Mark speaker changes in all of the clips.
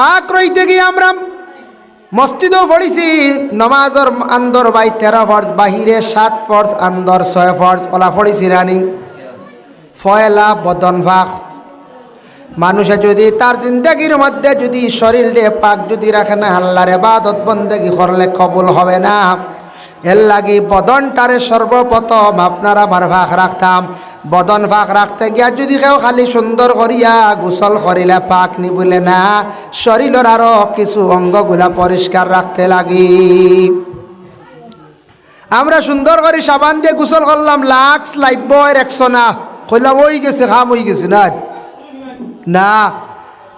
Speaker 1: পাক রইতে গিয়ে আমরা মসজিদও পড়িছি। নমাজর আন্দর বাই তেরো ফর্জ, বাহিরে সাত ফর্জ, আন্দর ছয় ফর্জ, ওলা পড়িছি রানি। ফয়লা, বদন ভাগ মানুষে যদি তার জিন্দগির মধ্যে যদি শরীরে পাক যদি রাখে না, আল্লাহরে বাদত বন্দেগি করলে কবুল হবে না। এর লাগি বদনটারে সর্বপ্রথম আপনারা আমার ভাগ রাখতাম। বদন ভাগ রাখতে গিয়া যদি কেউ খালি সুন্দর করিয়া গোসল করিলে পাক নিবলে না, শরীরের আরও কিছু অঙ্গগুলা পরিষ্কার রাখতে লাগি। আমরা সুন্দর করে সাবান দিয়ে গোসল করলাম, লাক্স লাইব একশো না। কইলাম, ওই গেছে, খাম হয়ে গেছে, না। না।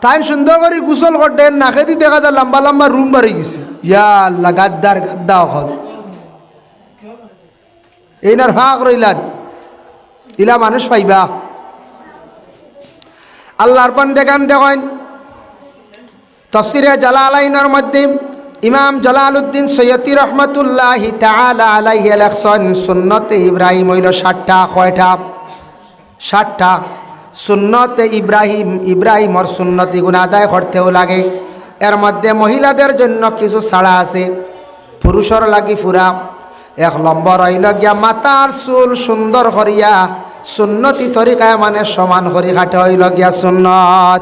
Speaker 1: তাই সুন্দর করে গোসল করতেন নাকে দিয়ে দেখা যায় লম্বা লম্বা রুম বাড়ি গেছে। ইয়া আল্লাহ, গাদ্দার গাদ্দা এখন এইনার ভাগ রইলান। ইলা মানুষ পাইবা। আল্লাহর পান দেখান দেখেন তফসিরে জালালাইনের মধ্যে ইমাম জালালউদ্দিন সৈয়দি রহমতুল্লাহ তাআলা আলাইহি লেখছেন সুন্নতে ইব্রাহিম হইল ষাটটা কয়টা? ষাটটা সুন্নতে ইব্রাহিম, ইব্রাহিমর সুন্নতি গুণ আদায় করতেও লাগে। এর মধ্যে মহিলাদের জন্য কিছু ছাড়া আছে। পুরুষর লাগি ফুরা। এক নম্বর হইল গিয়া মাতার চুল সুন্দর করিয়া, সুন্নতি তরিকায় মানে সমান করি কাটে হইল গিয়া সুন্নত।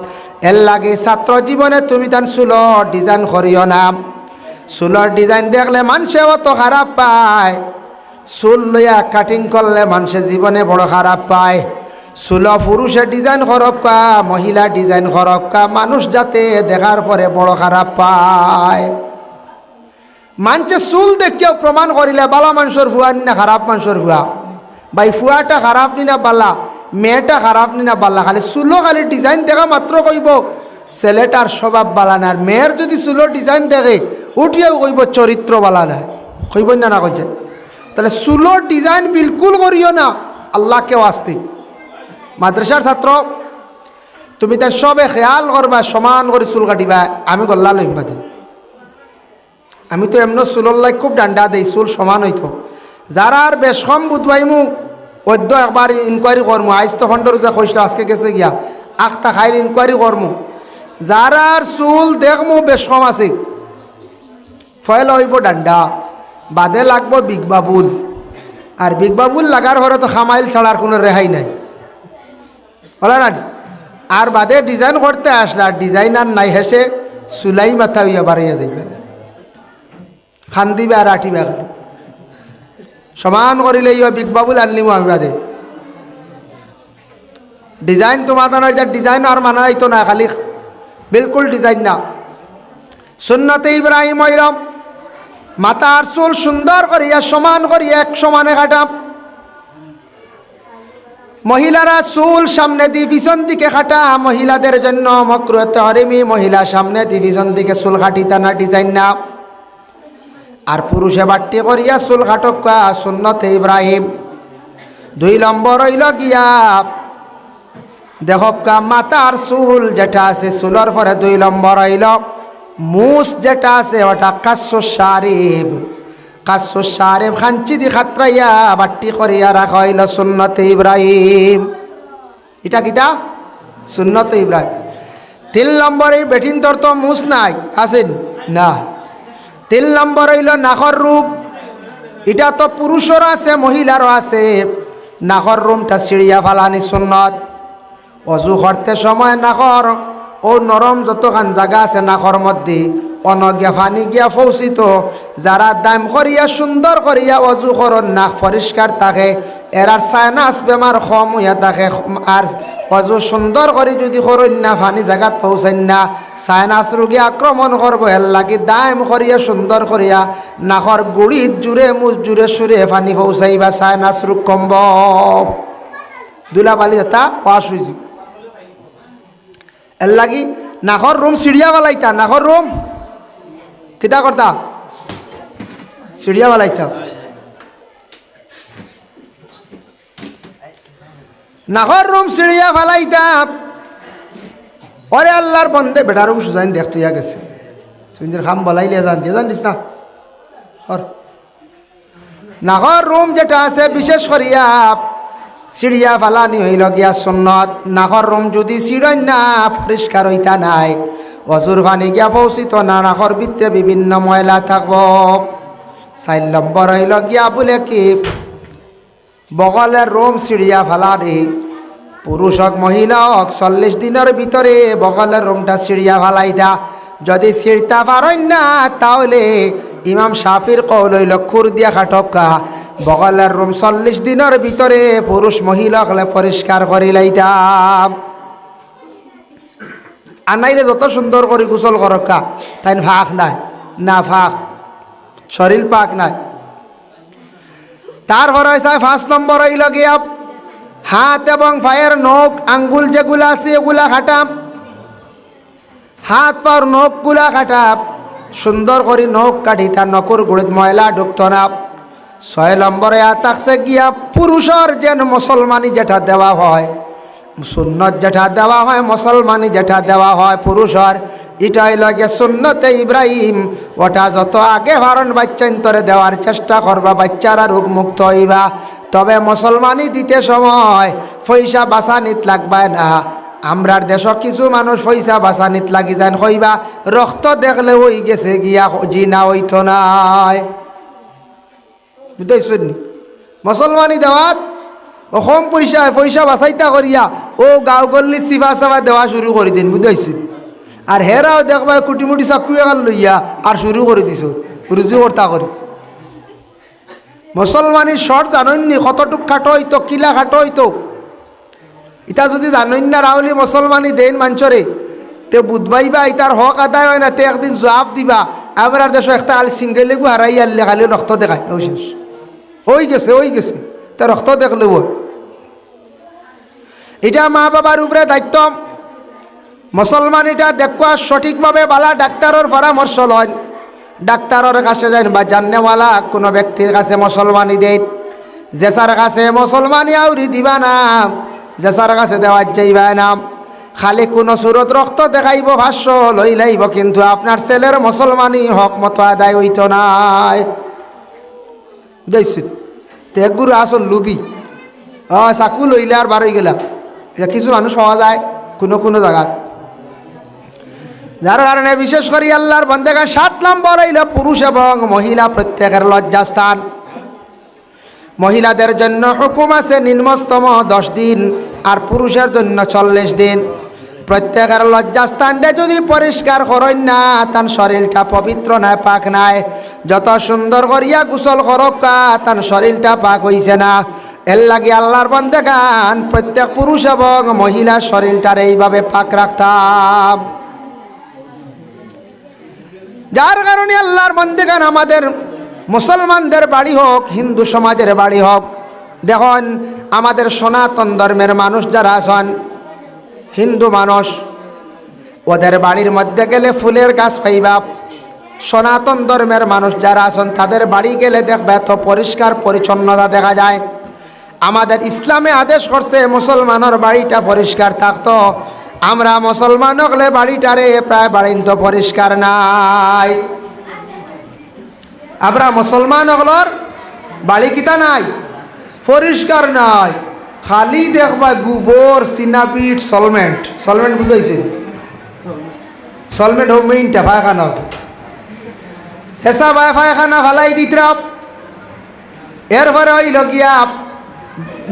Speaker 1: এর লাগে ছাত্র জীবনে তুমি তার চুলর ডিজাইন করিও না। চুলর ডিজাইন দেখলে মানুষে অত খারাপ পায়। চুল লইয়া কাটিং করলে মানুষের জীবনে বড় খারাপ পায়। চুল পুরুষে ডিজাইন করক কা মহিলা ডিজাইন করক কা মানুষ যাতে দেখার পরে বড় খারাপ পায়। মানছে চুল দেখিয়াও প্রমাণ করিলে বালা মানুষের ফুয়া নি খারাপ মানুষের ফুয়া ভাই ফুয়াটা খারাপ নি না বালা, মেয়েটা খারাপ নি না বালা, খালি চুলো খালি ডিজাইন দেখা মাত্র কইব, ছেলেটার স্বভাব বালা না, আর মেয়ের যদি চুলো ডিজাইন দেখে, উঠিয়াও কইব চরিত্র বালা নাই কইব না না কইছে? তাহলে চুলোর ডিজাইন বিলকুল করিও না, আল্লাহকে আসতে মাদ্রাসার ছাত্র, তুমি তার সবে খেয়াল করবা, সমান করে চুল কাটিবা, আমি গল্লা লইম বাদে। আমি তো এমন চুলর লাই খুব ডান্ডা দেই, চুল সমান হইতো। যারা আর বেশ কম বুধবাই মোক অদ্য একবার ইনকোয়ারি করমু আইস তো ফন্ডর যা কইছিল আজকে গেছে গিয়া। আখটা খাইর ইনকোয়ারি করমু যারা আর চুল দেখমু বেশ কম আছে ফয়েল হইব ডান্ডা বাদে লাগবো বিগ বাবুল। আর বিগ বাবুল লাগার ঘরে তো খামাইল ছাড়ার কোনো রেহাই নাই। হলো না? আর বাদে ডিজাইন করতে আসলে আর ডিজাইনার নাই হেসে চুলাই মাথা হইয়া বাড়িয়া যাইবে। খান দিবে আর আটিবে খালি। সমান করিলে ইয়া বিগ বাবুল আনলিম আমি বাদে ডিজাইন তো মাথা নয় ডিজাইন আর মানা যাইতো না খালি। বিলকুল ডিজাইন না। সুন্নতে ইব্রাহিম ওইরম মাথার চুল সুন্দর করিয়া সমান করিয়া এক সমানে কাটাম। মহিলারা চুল সামনে দিয়ে পিছন দিকে কাটা, মহিলাদের জন্য মক্রুত হরিমি মহিলা সামনে দিয়ে পিছন দিকে চুল কাটিতা না ডিজাইন না। আর পুরুষে বাট্টি করিয়া চুল কাটকা সুন্নতে ইব্রাহিম। দুই নম্বর হইল গিয়া, দেখকা মাতার চুল যেটা আছে, চুলর পরে দুই নম্বর হইল মুস যেটা আছে, ওটা কাশ্য সারিব কাশ্য সারিব খাঞ্চি দি খাত্রাইয়া বাট্টি করিয়া রাখা হইল সুন্নতে ইব্রাহিম। এটা কিতা? সুন্নতে ইব্রাহিম। তিন নম্বর বেঠিন তোর তো মুস নাই আছেন না। তিন নম্বর হইল নাহর রূপ। এটা তো পুরুষেরও আছে, মহিলারও আছে। নাহর রুমটা সিঁড়িয়া ফালানি সুন্নত। অজু করতে সময় নাহর ও নরম যতখান জায়গা আছে নাখর মধ্যে অনগিয়া ফানি গিয়া ফৌসিত যারা দাম করিয়া সুন্দর করিয়া অজু করন, নাক পরিষ্কার থাকে এরার সাইনাস বেমার কম হইয়া থাকে আর অজু সুন্দর করে যদি করন না ফানি জায়গাত পৌঁছান না। সাইনাস রোগী আক্রমণ করব, এর লাগি দাম করিয়া, সুন্দর করিয়া। নাকর গুড়িত জুড়ে, মুজ জুড়ে, সুরে ফানি পৌঁছাইবা সাইনাস রোগ কমব। দুলা বালি এটা পাশ হয়েছি এর লাগি নাকর রুম সিঁড়িয়া বালাইতা নাকর রুম। কিতা করতা সিঁড়িয়া বালাইতা নাকর রুম সিঁড়িয়া ফালাইতা। ওরে আল্লাহর বন্ধে বেটারও সুজাইন দেখতে ইয়া গেছে। তুই খাম বলাইলে জান, দিয়ে জানিস না। ওর। নাগর রুম যেটা আছে বিশেষ করিয়া সিঁড়িয়া ফালানি হইল গিয়া সুন্নত। নাগর রুম যদি সিঁড়ন না, পরিষ্কার হইতা নাই। অজুর পানি গিয়া পৌঁছিত না নাখর ভিতরে বিভিন্ন ময়লা থাকব। চার হইল গিয়া বলে কি বগলের রোম সিঁড়িয়া ফালা দে পুরুষ হোক মহিলা হোক চল্লিশ দিনের ভিতরে বগলের রুমটা সিঁড়িয়া ফালাইতা। যদি সিঁড়তা পারেন না, তাহলে ইমাম শাফির কৌল খুর দিয়া খাটকা বগলের রুম চল্লিশ দিনের ভিতরে পুরুষ মহিলা হলে পরিষ্কার করিলাইতাম আর নাইলে যত সুন্দর করে গোসল করকা তাই ফাঁক নাই না ফাঁক শরীর পাক নাই। তারপর হয়েছে পাঁচ নম্বর হইল গিয়া হাত এবং পায়ের নখ, আঙ্গুল যেগুলা আছে এগুলা খাটাম। হাত পার নখগুলা কাটাপ সুন্দর করে নখ কাটি, তার নখর গুড়িত ময়লা ঢুকত না ছয় নম্বরে আতাকছে গিয়া পুরুষর যেন মুসলমানি যেটা দেওয়া হয়, সুন্নত যেটা দেওয়া হয় মুসলমানি যেটা দেওয়া হয় পুরুষর এটা হইল গিয়ে সুন্নতে ইব্রাহিম। ওটা যত আগে ভারণ বাচ্চান্তরে দেওয়ার চেষ্টা করবা, বাচ্চারা রোগ মুক্ত হইবা। তবে মুসলমানি দিতে সময়, পয়সা বাঁচানিত লাগবে না। আমরার দেশ কিছু মানুষ পয়সা বাঁচানিত লাগি যান কইবা, রক্ত দেখলে হই গেছে গিয়া জি না হইতো নাই। বুঝতেছেন মুসলমানি দেওয়াত, অসম পয়সা পয়সা বাঁচাইতা করিয়া, ও গাঁও গল্লি চিবা চাবা দেওয়া শুরু করে দিন, বুঝতেছেন আর হেরাও দেখবা কুটিমুটি চাকু এগাল লইয়া আর শুরু করে দিছ রুজু কর্তা করে মুসলমানি শর্ট জানইন কতটুক খাটো হইতো, কিলা খাটো হইতো। ইটা যদি জানইন না রাহুলি মুসলমানি দেন মাঞ্চরে তে বুধবাইবা ইটার হক আদায় হয় না, তে একদিন জবাব দিবা। আবার দেশ একটা আল সিঙ্গেলেগু হারাই আনলে খালি রক্ত দেখায় ও শেষ। ওই গেছে ওই গেছে, তে রক্ত দেখলে ও এটা মা বাবার উপরে দায়িত্ব মুসলমান এটা দেখুয়া সঠিকভাবে বালা ডাক্তারের পরামর্শ লয়। ডাক্তারের কাছে যান বা জানেওয়ালা কোনো ব্যক্তির কাছে মুসলমানি দেয় জেসার কাছে মুসলমানি আউরি দিবা না জেসার কাছে দেওয়া যাইবা না। খালি কোনো সুরত রক্ত দেখাইব, ভাষ্য লই লাইব কিন্তু আপনার ছেলের মুসলমানি হক মতো আদায় হইত নাই। দেখছি তে গুরু আসল লুবি। চাকু লইলে আর বার হয়ে গেলা কিছু মানুষ হওয়া যায় কোনো কোনো জায়গাত। যার কারণে বিশেষ করে আল্লাহর বন্দেগান সাত নম্বর হইল পুরুষ এবং মহিলা প্রত্যেকের লজ্জাস্থান। মহিলাদের জন্য হুকুম আছে নিম্নস্তম দশ দিন আর পুরুষের জন্য চল্লিশ দিন। প্রত্যেকের লজ্জাস্থানটা যদি পরিষ্কার করেন না তার শরীরটা পবিত্র নাই, পাক নাই। যত সুন্দর করিয়া গোসল করকা তার শরীরটা পাক হইছে না। এর লাগে আল্লাহর বন্দেগান প্রত্যেক পুরুষ এবং মহিলার শরীরটার এইভাবে পাক রাখতাম। যার কারণে আল্লাহর মন্দিগান আমাদের মুসলমানদের বাড়ি হোক, হিন্দু সমাজের বাড়ি হোক, দেখুন, আমাদের সনাতন ধর্মের মানুষ যারা আছেন, হিন্দু মানুষ, ওদের বাড়ির মধ্যে গেলে ফুলের গাছ পাইবা। সনাতন ধর্মের মানুষ যারা আছেন, তাদের বাড়ি গেলে দেখবে এত পরিষ্কার পরিচ্ছন্নতা দেখা যায়। আমাদের ইসলামে আদেশ করছে, মুসলমানের বাড়িটা পরিষ্কার থাকতো। আমরা মুসলমান হলে বাড়িটারে প্রায় বাড়ি তো পরিষ্কার নাই। আমরা মুসলমান হগলর বাড়ি কিতা নাই? পরিষ্কার নাই। খালি দেখবা গোবর, সিনাপিট, সলমেন্ট। সলমেন্ট বুঝাইছে সলমেন্ট হোক মেইনটা, পায়খানা শেষা বায় পায়খানা ফালাই দিতরাম এরপরে ওই লগিয়া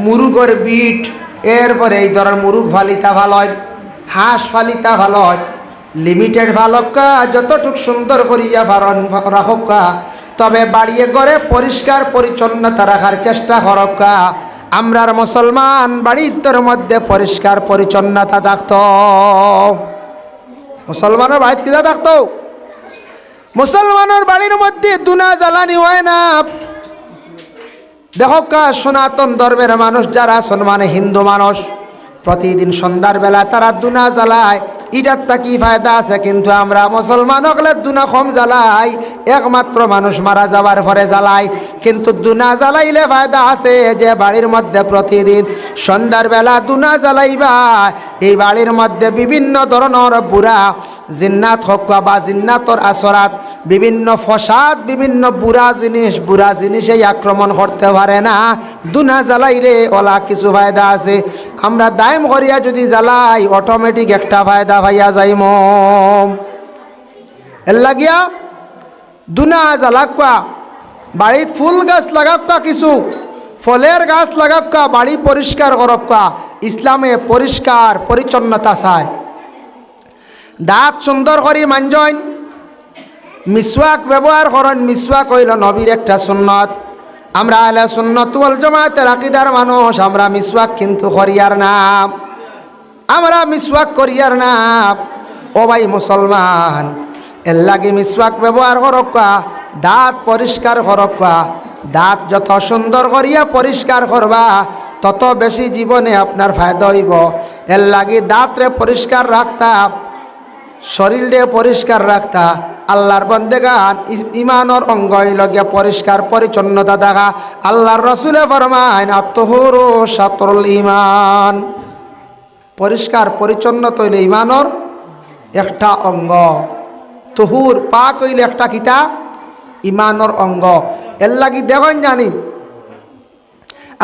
Speaker 1: মুরুগর বিট এরপরে এই ধরনের মুরুগ ফালিতা ভালো হয় হাঁস ফালিতা ভালো হয়। লিমিটেড ভালকা যতটুক সুন্দর করিয়া ভারণ রাখকা তবে বাড়িয়ে করে পরিষ্কার পরিচ্ছন্নতা রাখার চেষ্টা করকা আমরার মুসলমান বাড়ির মধ্যে পরিষ্কার পরিচ্ছন্নতা থাকত। মুসলমানের বাড়িতে কিনা থাকতো? মুসলমানের বাড়ির মধ্যে দুনা জ্বালানি হয় না। দেখো কা, সনাতন ধর্মের মানুষ যারা আছেন মানে হিন্দু মানুষ প্রতিদিন সন্ধ্যার বেলা তারা দুনা জ্বালায়। ইটার তা কি ফায়দা আছে? কিন্তু আমরা মুসলমান হলে দুনা কম জ্বালাই। একমাত্র মানুষ মারা যাওয়ার পরে জ্বালাই। কিন্তু দুনা জ্বালাইলে ফায়দা আছে যে বাড়ির মধ্যে প্রতিদিন সন্ধ্যার বেলা দুনা জ্বালাইবা। এই বাড়ির মধ্যে বিভিন্ন ধরনের বুড়া, জিন্নাত হোক বা জিন্নাতর আসরাত বিভিন্ন ফসাদ, বিভিন্ন বুড়া জিনিস, বুড়া জিনিসেই আক্রমণ করতে পারে না। দুনা জ্বালাইলে ওলা কিছু ফায়দা আছে। আমরা দায়ম করিয়া যদি জ্বালাই অটোমেটিক একটা ফায়দা ভাইয়া যাইম। এর লাগিয়া দুনা জ্বালাকা বাড়িত ফুল গাছ লাগাক্কা কিছু, ফলের গাছ লাগাক্কা, বাড়ি পরিষ্কার করক্কা, ইসলামে পরিষ্কার, পরিচ্ছন্নতা চায় দাঁত সুন্দর করি মাঞ্জইন মিসওয়াক ব্যবহার করেন, মিসওয়াক হইল নবীর একটা সুন্নত। আমরা আলে সুন্নত ওয়াল জমাতের আকিদার মানুষ, আমরা মিসওয়াক কিন্তু করিয়ার নাম। আমরা মিসওয়াক করিয়ার নাম। ও ভাই মুসলমান, এর লাগে মিসওয়াক ব্যবহার করক্কা দাঁত পরিষ্কার করক্কা দাঁত যত সুন্দর করিয়া পরিষ্কার করবা, তত বেশি জীবনে আপনার ফায়দা হইব। এর লাগে দাঁতরে পরিষ্কার রাখতা শরীরে পরিষ্কার রাখতা আল্লাহর বন্দেগান ইমানর অঙ্গ লগিয়া পরিষ্কার পরিচ্ছন্নতা দেখা। আল্লাহর রসুলে ফরমাইন আত্মহুর সাতরুল ইমান পরিষ্কার পরিচ্ছন্ন তৈলে ইমানর একটা অঙ্গ। তহুর পাক হইলে একটা কিতা? ইমানর অঙ্গ। এর লাগি দেখুন জানি,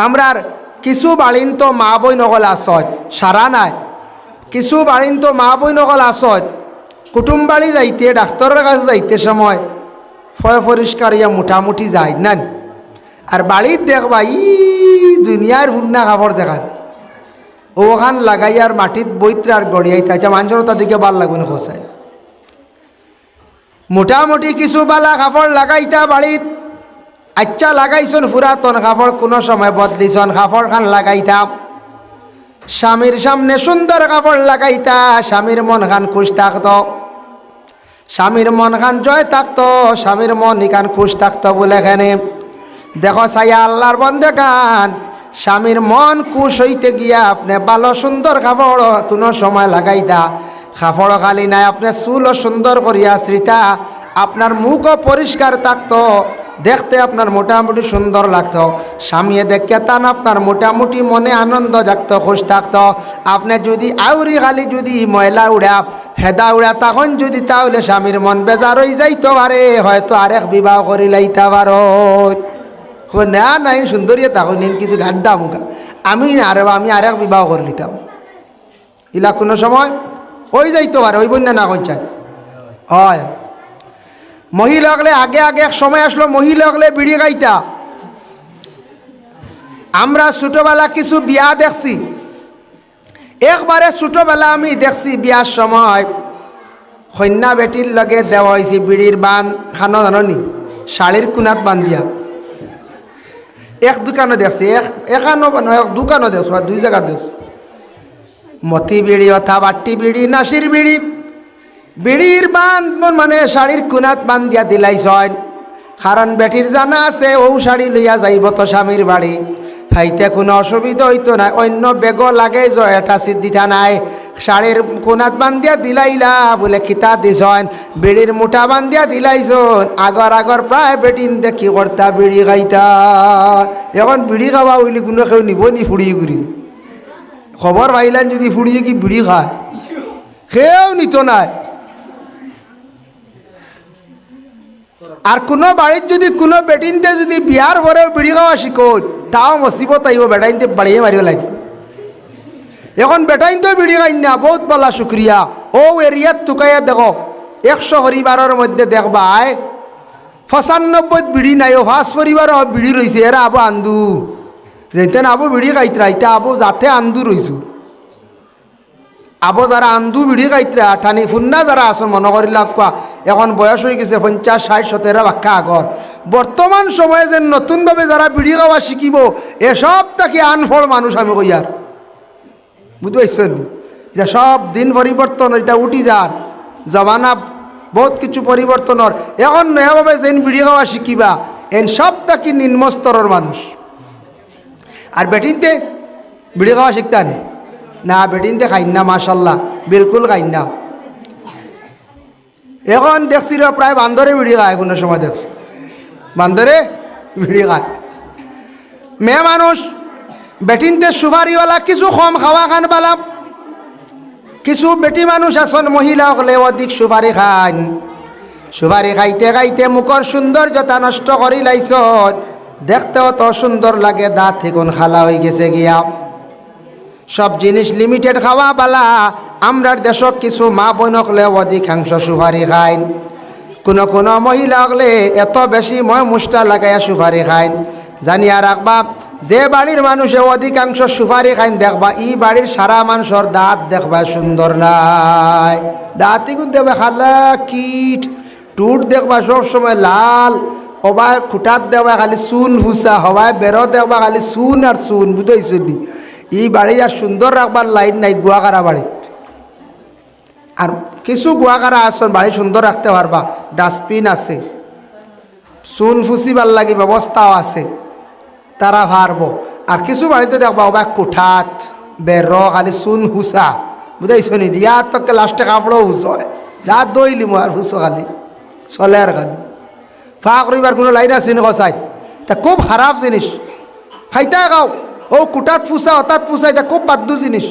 Speaker 1: আমরার কিছু বাড়িন তো মা বই নকল আসত সারা নাই। কিছু বাড়িন তো মা বই নকল আসত কুটুম বাড়ি যাইতে, ডাক্তারের কাছে যাইতে সময় ফয় পরিষ্কার ইয়া মোটামুটি যায় না আর বাড়ির দেখবা ই দুনিয়ার হুন্না কাপড় দেখার ওখান লাগাই আর মাটিত বইত্রে আর গড়িয়াই তাইছে মানুষের তাদেরকে ভালো লাগুন খোসায় মোটামুটি কিছু বালা কাপড় লাগাইতা বাড়িত। আচ্ছা লাগাইছন পুরাতন কাপড়, কোনো সময় বদলিছন কাপড় খান লাগাইতাম স্বামীর সামনে সুন্দর কাপড় লাগাইতা, স্বামীর মন খান খুশ থাকতো। স্বামীর মন খান জয় থাকতো স্বামীর মন ইখান খুশ থাকতো বলে এখানে। দেখো সাইয়া আল্লাহর বন্ধে গান, স্বামীর মন খুশ হইতে গিয়া আপনি ভালো সুন্দর কাপড় কোনো সময় লাগাইতা। কাপড় খালি নাই, আপনি চুলও সুন্দর করিয়া শ্রীতা আপনার মুখও পরিষ্কার থাকতো দেখতে আপনার মোটামুটি সুন্দর লাগতো। স্বামী দেখে তান আপনার মোটামুটি মনে আনন্দ জাগতো, খুশ থাকতো। আপনি যদি আউরি খালি যদি ময়লা উড়া, হেদা উড়া, তখন যদি তাহলে স্বামীর মন বেজার হয়ে যাইতো পারে হয়তো আরেক বিবাহ করি লাইতে পারো। না নাই সুন্দরী তখন নিন কিছু গাদ্দা মুখা। আমি না, আরে, আমি আরেক বিবাহ করে নিতাম ইলা কোনো সময় ওই যাইতো পারে ওই বন্যা না কঞ্চায় হয়। মহিলা হলে আগে আগে এক সময় আসলো মহিলা হলে বিড়ি গাইতা। আমরা ছোটবেলা কিছু বিয়া দেখছি। একবারে ছোটবেলা আমি দেখছি বিয়ার সময় কন্যা বেটির লগে দেওয়া হয়েছে বিড়ির বান, খানো জাননি শাড়ির কোনাত বান্ধিয়া। এক দোকানে দেখছি, এক এখানো এক দোকানও দেখছ আর দুই জায়গা দেখছ। মতি বিড়ি, অথা বাট্টি বিড়ি নাসির বিড়ি। বিড়ির বান মানে শাড়ির কুনাত বান দিয়া দিলাইছ কারণ বেটির জানা আছে, ও শাড়ি লইয়া যাইব তো স্বামীর বাড়ি। খাইতে কোনো অসুবিধা হইতো না, অন্য বেগ লাগে জয়টা সিদ্ধিতা নাই। শাড়ির কোনাত বান্ধিয়া দিলাইলা বলে কিতা দিছন বিড়ির মুঠা বান্ধিয়া দিলাইছন আগর আগর প্রায় বেটিন দেখি কর্তা বিড়ি খাইতা। এখন বিড়ি খাওয়া হইলে কোনো কেউ নিব নি ফুড়ি ঘুরি খবর পাইলেন যদি ফুড়িয়ে কি বিড়ি খায়। কেউ নিত নাই। আর কোনো বাড়ির যদি কোনো বেটিনতে যদি বিয়ার পরে বিড়ি খাওয়া শিখো তাও মসিবত আইব বেটাইনতে বাড়িয়ে মারিব লাগবে এখন বেটাইন তো বিড়ি খাই না, বহুত পালা শুক্রিয়া ও এরিয়াত তুকাইয়া দেখো, একশো পরিবারের মধ্যে দেখবাই পঁচানব্বই বিড়ি নাই ও পরিবার বিড়ি রয়েছে এরা আবু আন্দু। যেতেন আবু বিড়ি খাইতরা ইটা আবু যাতে আন্দু রইছু আবো যারা আন্দু বিড়ি খাইতরা টানি ফুন্না যারা আসন মনে করিলা কোয়া এখন বয়স হয়ে গেছে পঞ্চাশ ষাট সতেরো বাক্কা আগর বর্তমান সময়ে যে নতুনভাবে যারা বিড়ি খাওয়া শিখিব এসব তাকে আনফল মানুষ আমি কইয়ার বুঝতে পারছেন যে সব দিন পরিবর্তন এটা উঠি যার জমানা বহুত কিছু পরিবর্তনের এখন নয়াভাবে যেন বিড়ি খাওয়া শিখিবা এন সব তাকে নিম্ন স্তরের মানুষ। আর বেটিনতে বিড়ি খাওয়া শিখতেন না বেটিনতে খাইন না, মাশাল্লাহ, বিলকুল খাইন না। এখন দেখছি রে, প্রায় বান্দরে বিড়ি খায়, কোনো সময় দেখছি। বান্দরে বিড়ি খায়। মেয়ে মানুষ, বেটিনতে সুপারিওয়ালা, কিছু কম খাওয়া খান পালাম কিছু বেটি মানুষ আসন মহিলা হলে অধিক সুপারি খান। সুপারি খাইতে খাইতে মুখর সৌন্দর্যতা নষ্ট করি লাইছ। দেখতেও তো সুন্দর লাগে, দাঁত থেকুন খালা হয়ে গেছে গিয়া। সব জিনিস লিমিটেড খাওয়া বালা। আমরার দেশক কিছু মা বোনকলে অধিকাংশ সুপারি খাইন। কোনো কোনো মহিলা হলে এত বেশি ময় মুষ্টা লাগাইয়া সুপারি খাইন। জানিয়া রাখবা, যে বাড়ির মানুষে অধিকাংশ সুপারি খাইন দেখবা, ই বাড়ির সারা মানুষের দাঁত দেখবা সুন্দর নাই। দাঁতই কিন্তু দেখবা খালা, কিট। টুট দেখবা সব সময় লাল হবায় খুঁটাত দেবা খালি চুন ভুসা হবায় বেরো দেখবা খালি চুন আর চুন, বুঝাইছো দি ই বাড়ি আর সুন্দর রাখবার লাইন নাই গুয়াকারা বাড়ি। আর কিছু গুয়াকারা আসন বাড়ি সুন্দর রাখতে পারবা। ডাস্টবিন আছে। চুন ফুসিবার লাগি ব্যবস্থাও আছে। তারা পারব আর কিছু বাড়িতে দেখবা ওবা কুঠাত বের খালি চুন হুসা বুঝাইছো নি? ইয়ার তোকে লাস্টে কাপড়ও হুস যা দইলি আর হুসো খালি। চলে আর খালি। ফা করিবার কোনো লাইন আছে নি কসাই? তা খুব খারাপ জিনিস। খাইতে খাও। ও কুটাত ফুসা, অতাত ফুসা, এটা খুব বাদ্য জিনিস।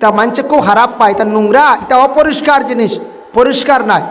Speaker 1: তা মানছে খুব খারাপ পায়। এটা নোংরা, এটা অপরিষ্কার জিনিস, পরিষ্কার নাই